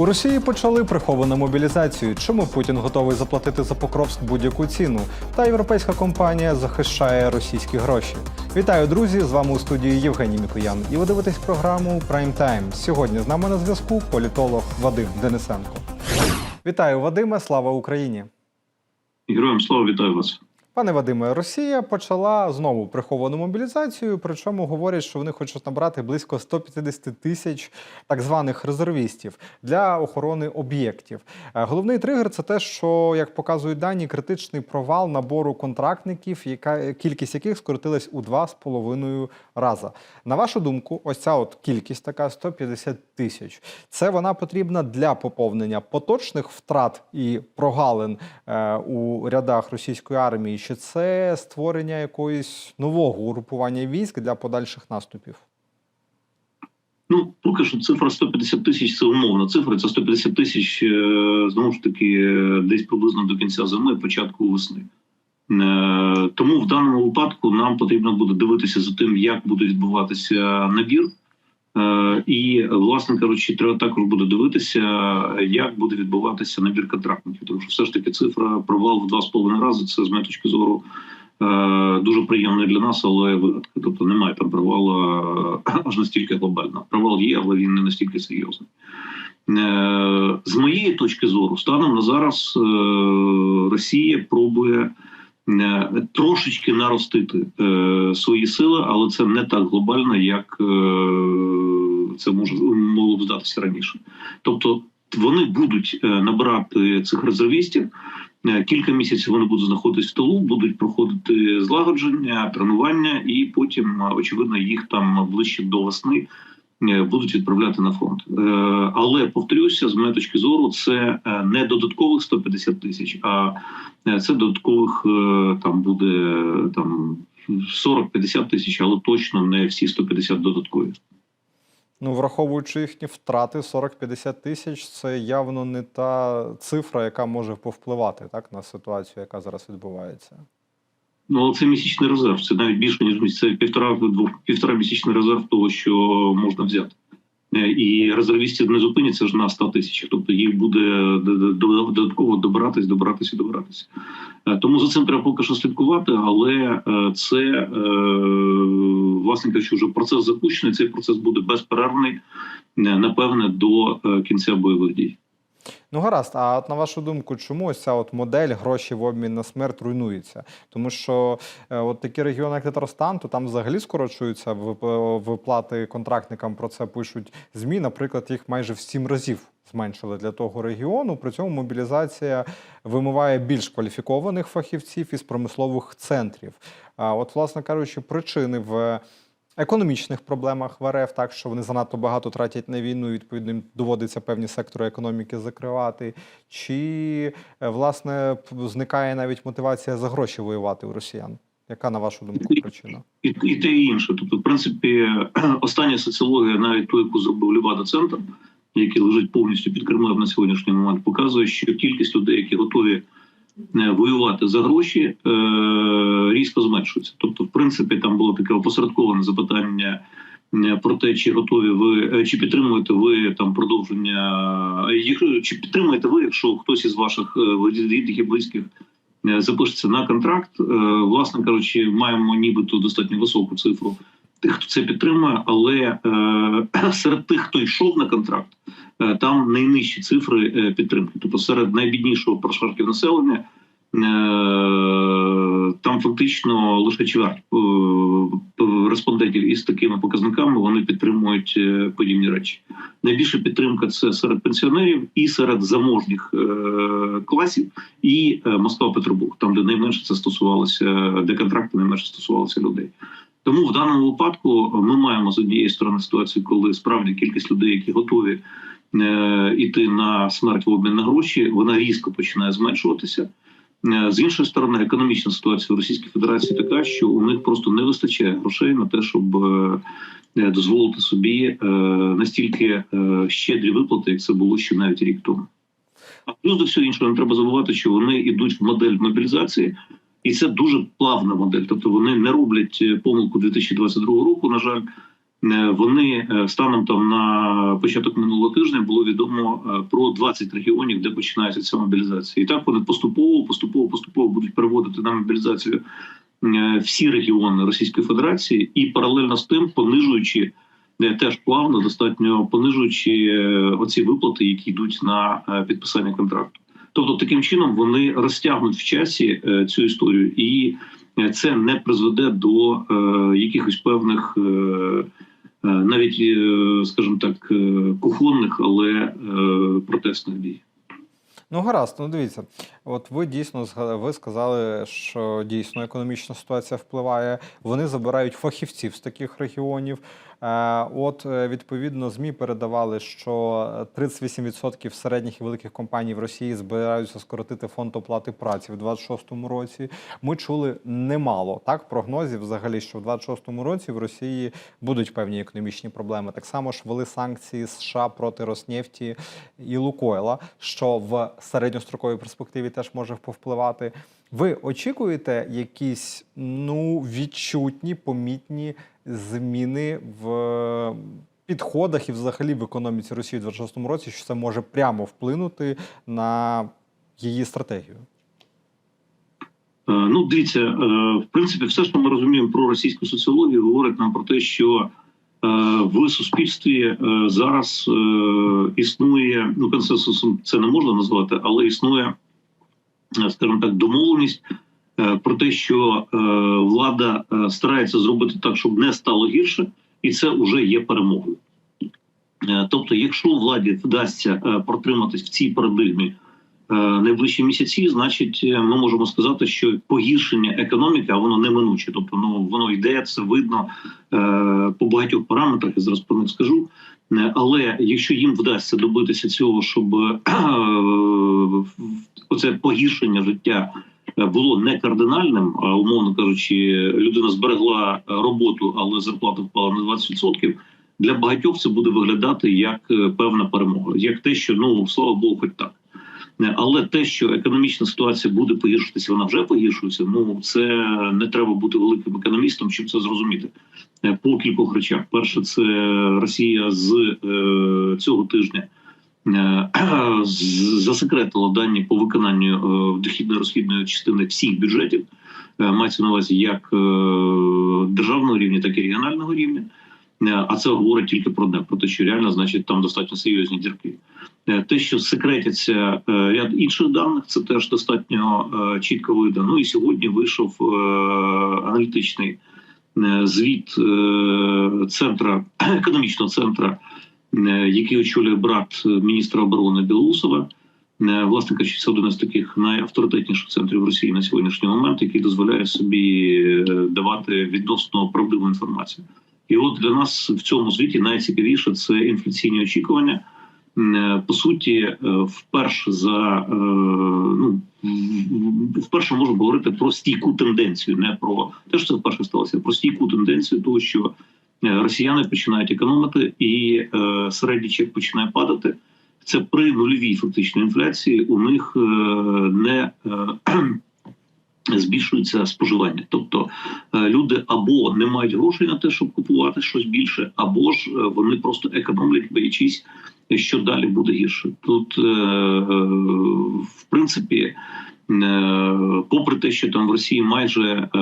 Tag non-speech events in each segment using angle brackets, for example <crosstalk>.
У Росії почали приховану мобілізацію. Чому Путін готовий заплатити за Покровськ будь-яку ціну? Та європейська компанія захищає російські гроші. Вітаю, друзі! З вами у студії Євгеній Мікоян. І ви дивитесь програму Prime Time. Сьогодні з нами на зв'язку політолог Вадим Денисенко. Вітаю, Вадиме! Слава Україні! Героям слава вітаю вас. Пане Вадиме, Росія почала знову приховану мобілізацію. Причому говорять, що вони хочуть набрати близько 150 тисяч так званих резервістів для охорони об'єктів. Е, Головний тригер це те, що як показують дані, критичний провал набору контрактників, яка кількість яких скоротилась у 2,5 рази. На вашу думку, ось ця от кількість така 150 тисяч. Це вона потрібна для поповнення поточних втрат і прогалин е, у рядах російської армії. Чи це створення якоїсь нового угрупування військ для подальших наступів? Ну, поки що цифра 150 тисяч це умовна цифра. Це 150 тисяч е, знову ж таки десь приблизно до кінця зими, початку весни. Е, Тому в даному випадку нам потрібно буде дивитися за тим, як буде відбуватися набір. Е, І, власне кажучи, треба також буде дивитися, як буде відбуватися набір контрактників. Тому що все ж таки цифра провал в 2,5 рази. Це з моєї точки зору е, дуже приємно для нас, але вигадка. Тобто немає там провалу е, аж настільки глобального. Провал є, але він не настільки серйозний. З моєї точки зору, станом на зараз Росія пробує трошечки наростити е, свої сили, але це не так глобально, як е, це може могло б здатися раніше. Тобто вони будуть е, набирати цих резервістів. Е, Кілька місяців вони будуть знаходитись в тилу, будуть проходити злагодження, тренування, і потім, е, очевидно, їх там ближче до весни е, будуть відправляти на фронт. Е, Але повторюся, з моєї точки зору, це е, не додаткових 150 тисяч, а е, це додаткових е, там буде там 40-50 тисяч, але точно не всі 150 додаткові. Ну, враховуючи їхні втрати 40-50 тисяч, це явно не та цифра, яка може повпливати так на ситуацію, яка зараз відбувається. Ну, але це місячний резерв. Це навіть більше ніж місяць. Півтора двох півтора місячний резерв того, що можна взяти. Е, І резервістів не зупиняться ж на 100 тисячах. Тобто їх буде додатково добиратись, добиратись і добиратись. Е, Тому за цим треба поки що слідкувати, але е, це власне кажучи, вже процес запущений. Цей процес буде безперервний, напевне, до кінця бойових дій. Ну гаразд, а от на вашу думку, чому ось ця от модель гроші в обмін на смерть руйнується? Тому що е, от такі регіони, як Татарстан, то там взагалі скорочуються вип- виплати контрактникам. Про це пишуть змі. Наприклад, їх майже в сім разів зменшили для того регіону. При цьому мобілізація вимиває більш кваліфікованих фахівців із промислових центрів. А от, власне кажучи, причини в економічних проблемах в РФ, так що вони занадто багато тратять на війну, і відповідно їм доводиться певні сектори економіки закривати. Чи е, власне зникає навіть мотивація за гроші воювати у росіян? Яка на вашу думку причина? І, і те і інше. Тобто, в принципі, <clears throat> остання соціологія, навіть ту, яку зробив Лівада Центр, який лежить повністю під Кремлем на сьогоднішній момент, показує, що кількість людей, які готові воювати за гроші, е, різко зменшується. Тобто, в принципі, там було таке опосередковане запитання. е, Про те, чи готові ви е, чи підтримуєте ви там продовження, е, їх- чи підтримуєте ви, якщо хтось із ваших е, рідних і близьких е, запишеться на контракт. Е, Власне кажучи, маємо нібито достатньо високу цифру тих, хто це підтримує, але е, <clears throat> серед тих, хто йшов на контракт, е, там найнижчі цифри е, підтримки. Тобто серед найбіднішого прошарків населення. е, Там фактично лише чверть е, респондентів із такими показниками вони підтримують е, подібні речі. Найбільша підтримка це серед пенсіонерів і серед заможніх е, класів, і е, Москва Петербург, там де найменше це стосувалося, де контракти найменше стосувалися людей. Тому в даному випадку ми маємо з однієї сторони ситуацію, коли справді кількість людей, які готові е, іти на смерть в обмін на гроші, вона різко починає зменшуватися. Е, З іншої сторони, економічна ситуація в Російській Федерації така, що у них просто не вистачає грошей на те, щоб е, е, дозволити собі е, настільки е, щедрі виплати, як це було ще навіть рік тому. А плюс до всього іншого не треба забувати, що вони йдуть в модель мобілізації, і це дуже плавна модель. Тобто вони не роблять е, помилку 2022 року, на жаль. Е, Вони е, станом там на початок минулого тижня було відомо про 20 регіонів, де починається ця мобілізація. І так вони поступово, поступово, поступово будуть переводити на мобілізацію всі регіони Російської Федерації і паралельно з тим понижуючи теж плавно, достатньо понижуючи оці виплати, які йдуть на підписання контракту. Тобто, таким чином вони розтягнуть в часі е, цю історію, і е, це не призведе до е, якихось певних. Навіть, скажімо так, кухонних, але протестних дій. Ну, гаразд, ну дивіться, от ви дійсно ви сказали, що дійсно економічна ситуація впливає. Вони забирають фахівців з таких регіонів. Е, От е, відповідно ЗМІ передавали, що 38% середніх і великих компаній в Росії збираються скоротити фонд оплати праці в 26-му році. Ми чули немало так прогнозів взагалі, що в 26-му році в Росії будуть певні економічні проблеми. Так само ж ввели санкції США проти Роснефті і Лукойла, що в середньостроковій перспективі теж може повпливати. Ви очікуєте якісь ну відчутні, помітні зміни в підходах і взагалі в економіці Росії в 26-му році, що це може прямо вплинути на її стратегію? Е, Ну, дивіться, е, в принципі, все, що ми розуміємо про російську соціологію, говорить нам про те, що е, в суспільстві е, зараз е, існує ну консенсусом це не можна назвати, але існує, е, скажімо так, домовленість е, про те, що е, влада е, старається зробити так, щоб не стало гірше, і це вже є перемогою. Е, Тобто, якщо владі вдасться е, протриматись в цій парадигмі е, найближчі місяці, значить, е, ми можемо сказати, що погіршення економіки, а воно неминуче. Тобто, ну воно йде, це видно е, по багатьох параметрах. Я зараз про них скажу. Е, Але якщо їм вдасться добитися цього, щоб е, оце погіршення життя е, було не кардинальним, а умовно кажучи, людина зберегла роботу, але зарплата впала на 20%, Для багатьох це буде виглядати як е, певна перемога, як те, що ну слава Богу, хоч так. Е, Але те, що економічна ситуація буде погіршуватися, вона вже погіршується. Ну це не треба бути великим економістом, щоб це зрозуміти. Е, По кількох речах: перше, це Росія з е, цього тижня е, <clears throat> з- засекретила дані по виконанню е, дохідної розхідної частини всіх бюджетів. Е, Мається на увазі як державного рівня, так і регіонального рівня. А це говорить тільки про одне, про те, що реально значить там достатньо серйозні дірки. Те, що секретяться ряд інших даних, це теж достатньо чітко видно. Ну і сьогодні вийшов аналітичний звіт центра <clears throat> економічного центру, е, який очолює брат міністра оборони Білоусова. Е, Власне кажучи, це один із таких найавторитетніших центрів Росії на сьогоднішній момент, який дозволяє собі е, давати відносно правдиву інформацію. І от для нас в цьому звіті найцікавіше це інфляційні очікування. Е, По суті, е, вперше за е, ну вперше можемо говорити про стійку тенденцію, не про те, що це вперше сталося, про стійку тенденцію, того що е, росіяни починають економити, і е, середній чек починає падати. Це при нульовій фактично інфляції. У них е, не е, <clears throat> збільшується споживання. Тобто е, люди або не мають грошей на те, щоб купувати щось більше, або ж е, вони просто економлять, боячись, що далі буде гірше. Тут, е, е, в принципі, е, попри те, що там в Росії майже е,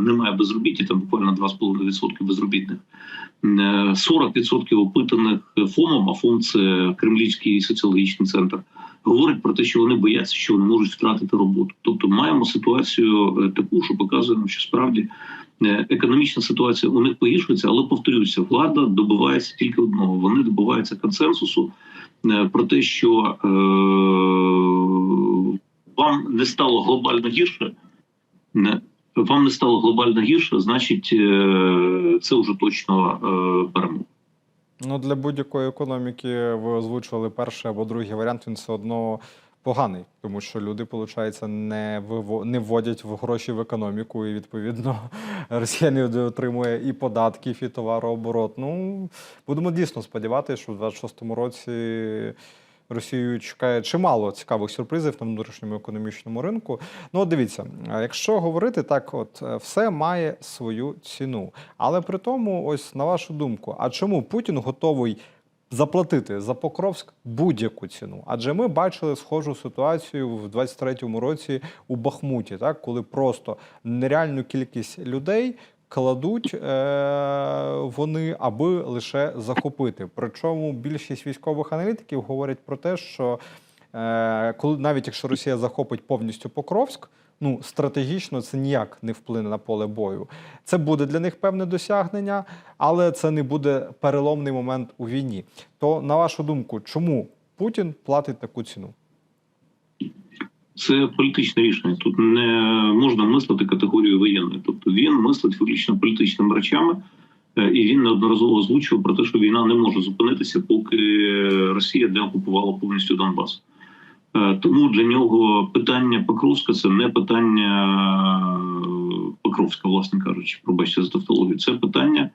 немає безробіття, там буквально 2,5% безробітних. е, 40% опитаних ФОМом, а ФОМ це Кремлівський соціологічний центр, говорить про те, що вони бояться, що вони можуть втратити роботу. Тобто маємо ситуацію е, таку, що показує нам, що справді е, економічна ситуація у них погіршується, але повторюся, влада добивається тільки одного: вони добиваються консенсусу е, про те, що е, вам не стало глобально гірше. Вам не стало глобально гірше, значить, е, це вже точно е, перемога. Ну, для будь-якої економіки ви озвучували перший або другий варіант, він все одно поганий, тому що люди, виходить, не виво... не вводять в гроші в економіку, і відповідно <laughs> росіяни отримує і податків, і товарооборот. Ну, будемо дійсно сподіватися, що в 26-му році Росію чекає чимало цікавих сюрпризів на внутрішньому економічному ринку. Ну, от дивіться, е, якщо говорити так, от е, все має свою ціну. Але при тому, ось на вашу думку, а чому Путін готовий заплатити за Покровськ будь-яку ціну? Адже ми бачили схожу ситуацію в 23-му році у Бахмуті, так коли просто нереальну кількість людей. Кладуть е, вони, аби лише захопити. Причому більшість військових аналітиків говорять про те, що е, коли навіть якщо Росія захопить повністю Покровськ, ну стратегічно це ніяк не вплине на поле бою. Це буде для них певне досягнення, але це не буде переломний момент у війні. То на вашу думку, чому Путін платить таку ціну? Це політичне рішення. Тут не можна мислити категорію воєнної. Тобто він мислить виключно політичними речами, е, і він неодноразово озвучував про те, що війна не може зупинитися, поки Росія не окупувала повністю Донбас. Е, Тому для нього питання Покровська це не питання е, Покровська, власне кажучи, пробачте за тавтологію. Це питання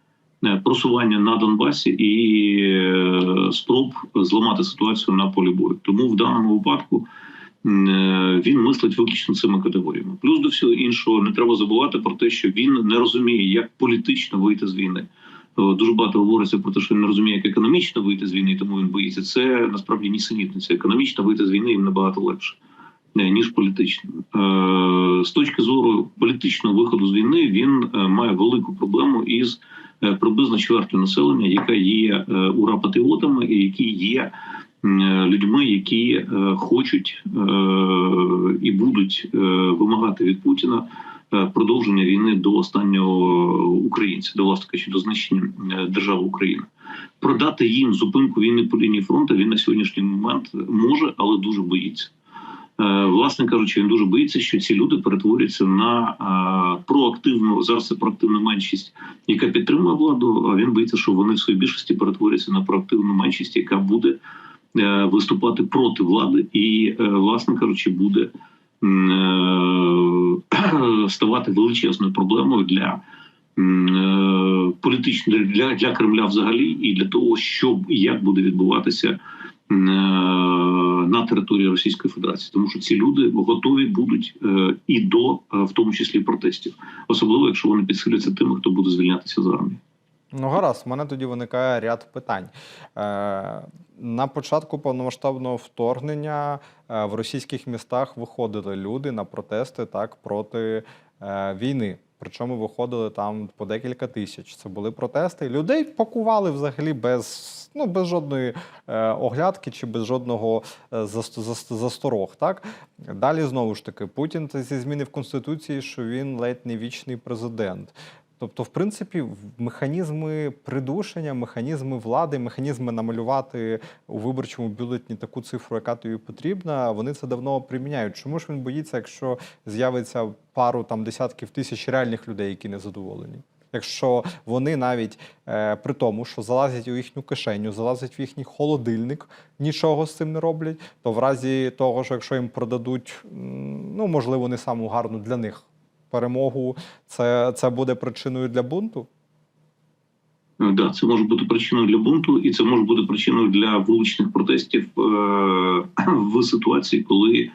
просування на Донбасі і спроб зламати ситуацію на полі бою. Тому в даному випадку він мислить виключно цими категоріями. Плюс до всього іншого не треба забувати про те, що він не розуміє, як політично вийти з війни. Е, Дуже багато говориться про те, що він не розуміє, як економічно вийти з війни, тому він боїться. Це насправді нісенітниця. Економічно вийти з війни їм набагато легше, е, ніж політично. Е, З точки зору політичного виходу з війни він е, має велику проблему із е, приблизно чвертю населення, яка є е, ура-патріотами і які є е, людьми, які е, хочуть е, і будуть е, вимагати від Путіна е, продовження війни до останнього українця, до власне кажучи, до знищення е, держави України. Продати їм зупинку війни по лінії фронту він на сьогоднішній момент може, але дуже боїться. Е, Власне кажучи, він дуже боїться, що ці люди перетворяться на е, проактивну зараз це проактивна меншість, яка підтримує владу. А він боїться, що вони в своїй більшості перетворяться на проактивну меншість, яка буде е, виступати проти влади, і, е, власне кажучи, буде е, <coughs> ставати величезною проблемою для е, політичної для, для Кремля взагалі, і для того, щоб як буде відбуватися е, на території Російської Федерації, тому що ці люди готові будуть е, і до, е, в тому числі протестів, особливо якщо вони підсиляться тими, хто буде звільнятися з армії. Ну, гаразд, в мене тоді виникає ряд питань. Е, на початку повномасштабного вторгнення е, в російських містах виходили люди на протести так проти е, війни. Причому виходили там по декілька тисяч. Це були протести. Людей пакували взагалі без, ну, без жодної е, оглядки чи без жодного е, заст- заст- засторог. Так? Далі знову ж таки, Путін це зі зміни в Конституції, що він ледь не вічний президент. Тобто, в принципі, механізми придушення, механізми влади, механізми намалювати у виборчому бюлетні таку цифру, яка тобі потрібна, вони це давно приміняють. Чому ж він боїться, якщо з'явиться пару там десятків тисяч реальних людей, які не задоволені? Якщо вони навіть е, при тому, що залазять у їхню кишеню, залазять в їхній холодильник, нічого з цим не роблять, то в разі того, що якщо їм продадуть, ну можливо, не саму гарну для них перемогу, це, це буде причиною для бунту? Е, Да, це може бути причиною для бунту, і це може бути причиною для вуличних протестів е- в ситуації, коли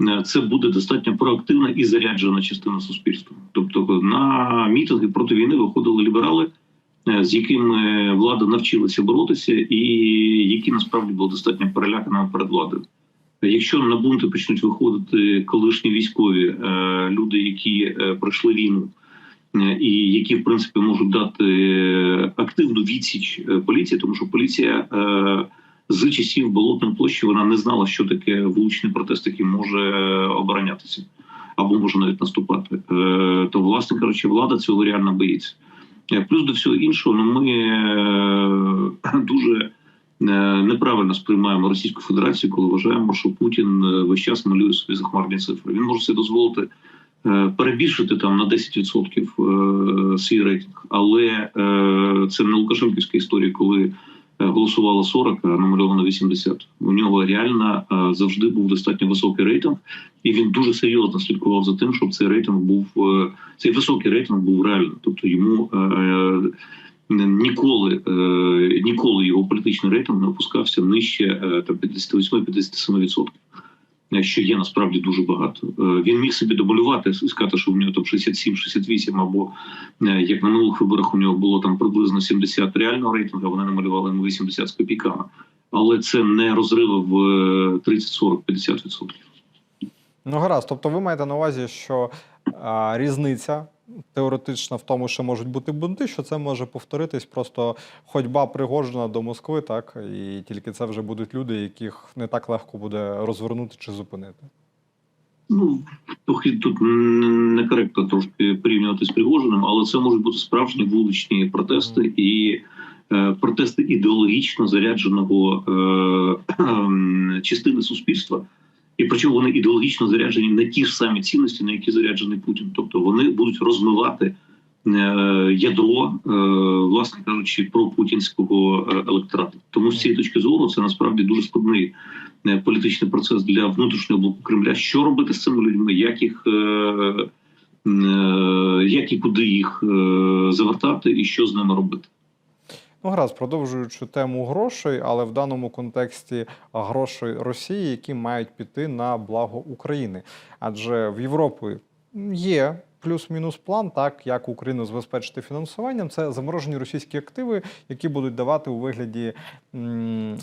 е, це буде достатньо проактивна і заряджена частина суспільства. Тобто на мітинги проти війни виходили ліберали, е, з якими влада навчилася боротися, і які насправді були достатньо переляканими перед владою. Якщо на бунти почнуть виходити колишні військові е, люди, які е, пройшли війну, е, і які в принципі можуть дати активну відсіч поліції, тому що поліція з часів болотної площі вона не знала, що таке вуличний протест, який може оборонятися або може навіть наступати. То, власне кажучи, влада цього реально боїться. Плюс до всього іншого, ну ми <clears throat> дуже неправильно сприймаємо Російську Федерацію, коли вважаємо, що Путін е, весь час малює собі захмарні цифри. Він може собі дозволити е, перебільшити там на 10% е, свій рейтинг, але е, це не Лукашенківська історія, коли е, голосувало 40, а намальовано 80. У нього реально е, завжди був достатньо високий рейтинг, і він дуже серйозно слідкував за тим, щоб цей рейтинг був е, цей високий рейтинг був реальним. Тобто йому е, ніколи, е, ніколи його політичний рейтинг не опускався нижче е, там 58-57%. е, Що є насправді дуже багато. Е, Він міг собі доболювати і сказати, що в нього там 67-68, або як на минулих виборах у нього було там приблизно 70 реального рейтингу, вони намалювали йому 80 з копійками. Але це не розриви в е, 30, 40, 50%. Ну, гаразд. Тобто, ви маєте на увазі, що а, різниця теоретична в тому, що можуть бути бунти, що це може повторитись просто ходьба Пригожина до Москви, так і тільки це вже будуть люди, яких не так легко буде розвернути чи зупинити. Ну трохи тут н- некоректно трошки порівнювати з Пригожиним, але це можуть бути справжні вуличні протести і е, протести ідеологічно зарядженого е, <clears throat> ем, частини суспільства. І причому вони ідеологічно заряджені на ті ж самі цінності, на які заряджений Путін. Тобто вони будуть розмивати е, ядро, е, власне кажучи, пропутінського е, електорату. Тому з цієї точки зору це насправді дуже складний політичний процес для внутрішнього блоку Кремля. Що робити з цими людьми? Як їх як і куди їх завертати, і що з ними робити? Ну, гаразд, продовжуючи тему грошей, але в даному контексті грошей Росії, які мають піти на благо України. Адже в Європі є плюс-мінус план, так як Україну забезпечити фінансуванням. Це заморожені російські активи, які будуть давати у вигляді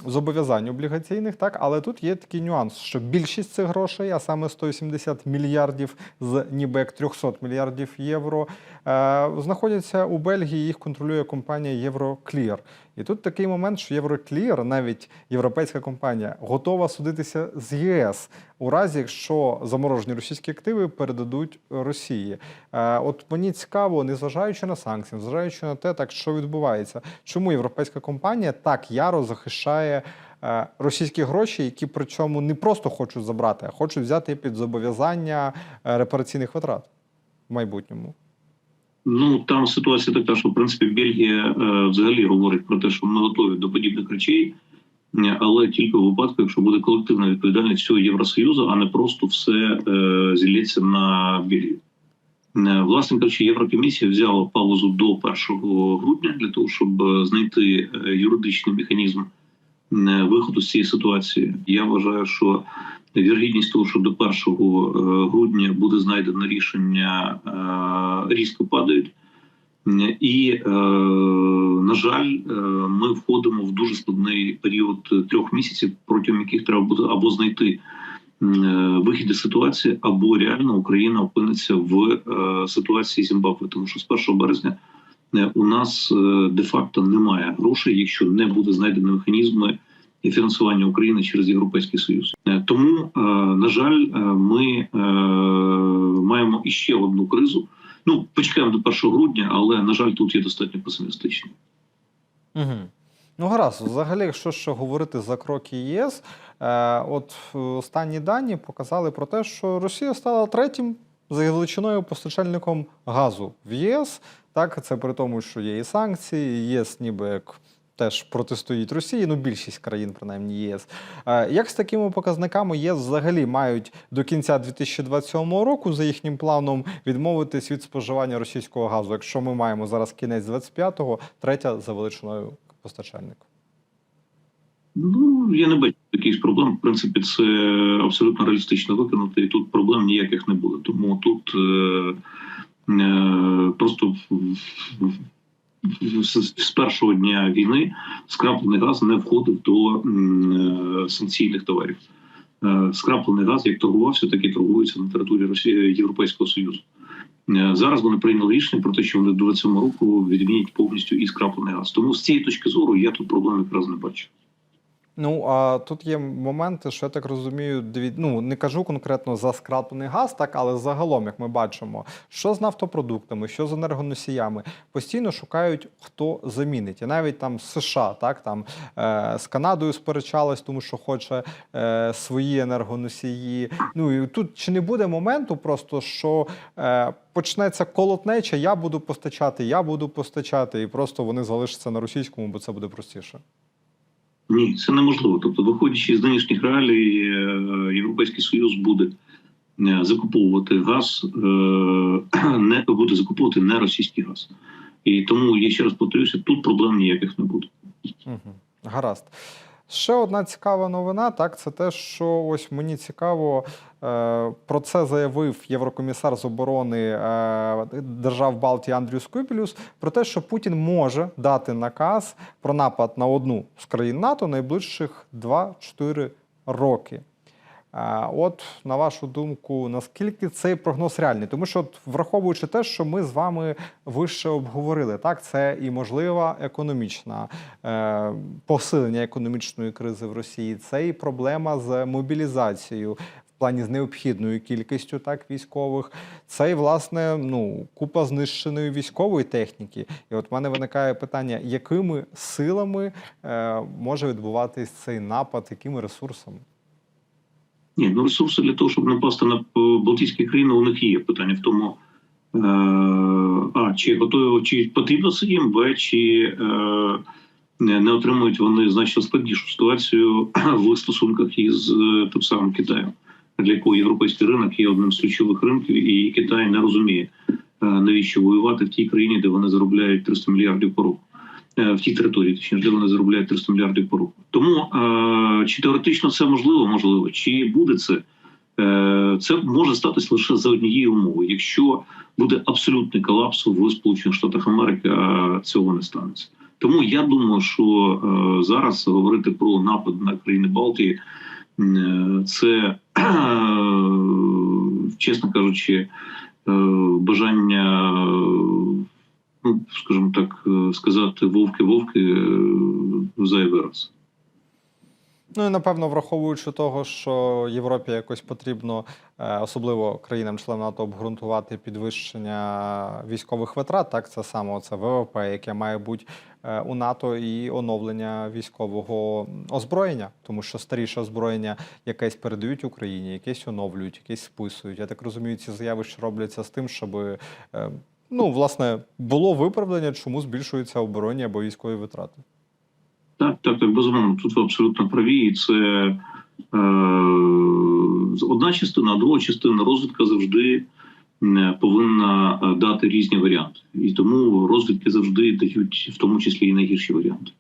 зобов'язань облігаційних. Так, але тут є такий нюанс, що більшість цих грошей, а саме 180 мільярдів з ніби як 300 мільярдів євро, е, знаходяться у Бельгії. Їх контролює компанія Євроклір. І тут такий момент, що Євроклір, навіть європейська компанія, готова судитися з ЄС у разі, якщо заморожені російські активи передадуть Росії. Е, От мені цікаво, незважаючи на санкції, незважаючи на те, так що відбувається, чому європейська компанія так яро захищає е, російські гроші, які причому не просто хочуть забрати, а хочуть взяти під зобов'язання е, репараційних витрат в майбутньому. Ну там ситуація така, що в принципі Бельгія е, взагалі говорить про те, що ми готові до подібних речей, е, але тільки в випадку, якщо буде колективна відповідальність всього Євросоюзу, а не просто все е, зілється на Бельгію. Власне кажучи, Єврокомісія взяла паузу до 1 грудня для того, щоб знайти юридичний механізм виходу з цієї ситуації. Я вважаю, що вірогідність того, що до 1 е, грудня буде знайдено рішення, е, різко падають. І, е, на жаль, ми входимо в дуже складний період трьох місяців, протягом яких треба буде або знайти вихід із ситуації, або реально Україна опиниться в ситуації Зімбабве, тому що з 1 березня у нас е, де-факто немає грошей, якщо не буде знайдено механізми і фінансування України через Європейський Союз. Е, Тому, е, на жаль, е, ми маємо іще одну кризу. Ну, почекаємо до 1 грудня, але на жаль, тут є достатньо песимістично. Угу. Ну, гаразд, взагалі, якщо ще говорити за кроки ЄС, от останні дані показали про те, що Росія стала третім за величиною постачальником газу в ЄС. Так, це при тому, що є і санкції, і ЄС ніби як теж протистоїть Росії, ну більшість країн, принаймні ЄС. Як з такими показниками ЄС взагалі мають до кінця 2027 року за їхнім планом відмовитись від споживання російського газу, якщо ми маємо зараз кінець 25-го, третя за величиною постачальник? Ну я не бачу якихось проблем. В принципі, це абсолютно реалістично виконати, і тут проблем ніяких не буде. Тому тут е, е, просто з, першого дня війни скраплений газ не входив до е, санкційних товарів. Е, Скраплений газ як торгувався, так і торгується на території Росії Європейського Союзу. Е, Зараз вони прийняли рішення про те, що вони до 27 року відмінять повністю і скраплений газ. Тому з цієї точки зору я тут проблем якраз не бачу. Ну а тут є моменти, що я так розумію, ну не кажу конкретно за скраплений газ, так але загалом, як ми бачимо, що з нафтопродуктами, що з енергоносіями, постійно шукають, хто замінить. І навіть там США, так там е, з Канадою сперечалась, тому що хоче е, свої енергоносії. Ну і тут чи не буде моменту, просто що е, почнеться колотнеча, я буду постачати, я буду постачати, і просто вони залишаться на російському, бо це буде простіше. Ні, це неможливо. Тобто, виходячи з нинішніх реалій, е, Європейський Союз буде е, закуповувати газ, е, <clears throat> не буде закуповувати не російський газ. І тому я ще раз повторюся, тут проблем ніяких не буде. Угу. Гаразд. Ще одна цікава новина, так, це те, що ось мені цікаво, е, про це заявив єврокомісар з оборони е, держав Балтії Андрій Скупілюс, про те, що Путін може дати наказ про напад на одну з країн НАТО найближчих 2-4 роки. От на вашу думку, наскільки цей прогноз реальний? Тому що, от, враховуючи те, що ми з вами вище обговорили, так це і можлива економічна е, посилення економічної кризи в Росії, це і проблема з мобілізацією. В плані з необхідною кількістю так військових, це і власне ну купа знищеної військової техніки. І от в мене виникає питання, якими силами е, може відбуватись цей напад, якими ресурсами? Ні, ну ресурси для того, щоб напасти на е, Балтійські країни, у них є. Питання в тому, е, а чи готові, чи потрібно це їм, б, чи е, не отримують вони значно складнішу ситуацію <clears throat> в стосунках із тим самим Китаєм, для якого європейський ринок є одним з ключових ринків, і Китай не розуміє, навіщо воювати в тій країні, де вони заробляють 300 мільярдів по року. Е, В тій території, точніше, де вони заробляють 300 мільярдів по року. Тому е, чи теоретично це можливо, можливо, чи буде це? Е, Це може статись лише за однієї умови, якщо буде абсолютний колапс в Сполучених Штатах Америки, цього не станеться. Тому я думаю, що зараз говорити про напад на країни Балтії це, чесно кажучи, бажання, скажімо так, е, сказати вовки-вовки е, зайвий раз. Ну і напевно, враховуючи того, що Європі якось потрібно, е, особливо країнам-членам НАТО, обґрунтувати підвищення військових витрат, так це саме це ВВП, яке має бути у НАТО, і оновлення військового озброєння, тому що старіше озброєння якесь передають Україні, якесь оновлюють, якесь списують. Я так розумію, ці заяви що робляться з тим, щоб ну власне було виправдання, чому збільшуються оборонні або військові витрати. Так, так, так, безумовно, тут ви абсолютно праві, і це е, одна частина, а друга частина розвідка завжди е, повинна е, дати різні варіанти. І тому розвідки завжди дають в тому числі і найгірші варіанти.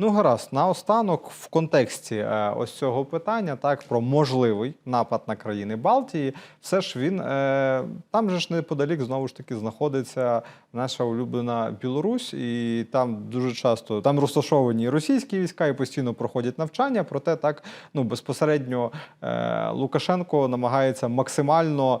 Ну, гаразд, наостанок, в контексті е, ось цього питання, так про можливий напад на країни Балтії, все ж він е, там же ж неподалік знову ж таки знаходиться наша улюблена Білорусь, і там дуже часто там розташовані російські війська і постійно проходять навчання. Проте так ну безпосередньо е, Лукашенко намагається максимально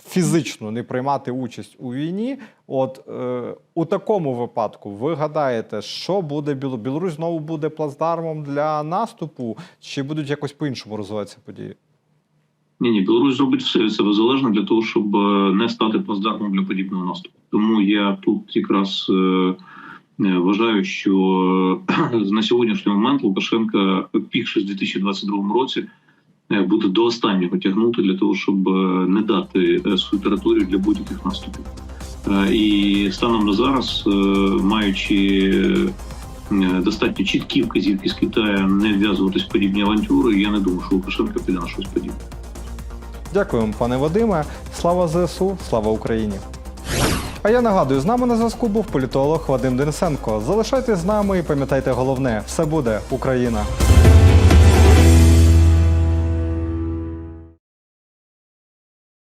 фізично не приймати участь у війні. От е, у такому випадку ви гадаєте, що буде Біло... Білорусь знову буде плацдармом для наступу, чи будуть якось по-іншому розвиватися події? Ні, ні, Білорусь зробить все від себе залежне для того, щоб е, не стати плацдармом для подібного наступу. Тому я тут якраз е, е, вважаю, що е, <clears throat> на сьогоднішній момент Лукашенка пігши в 2022 році буде до останнього тягнути для того, щоб е, не дати е, свою територію для будь-яких наступів. Е, І станом на зараз, е, маючи е, достатньо чіткі вказівки з Китаю не вв'язуватись в подібні авантюри, я не думаю, що Лукашенко піде на щось подібне. Дякуємо, пане Вадиме. Слава ЗСУ, слава Україні. А я нагадую, з нами на зв'язку був політолог Вадим Денисенко. Залишайтесь з нами і пам'ятайте головне: все буде Україна.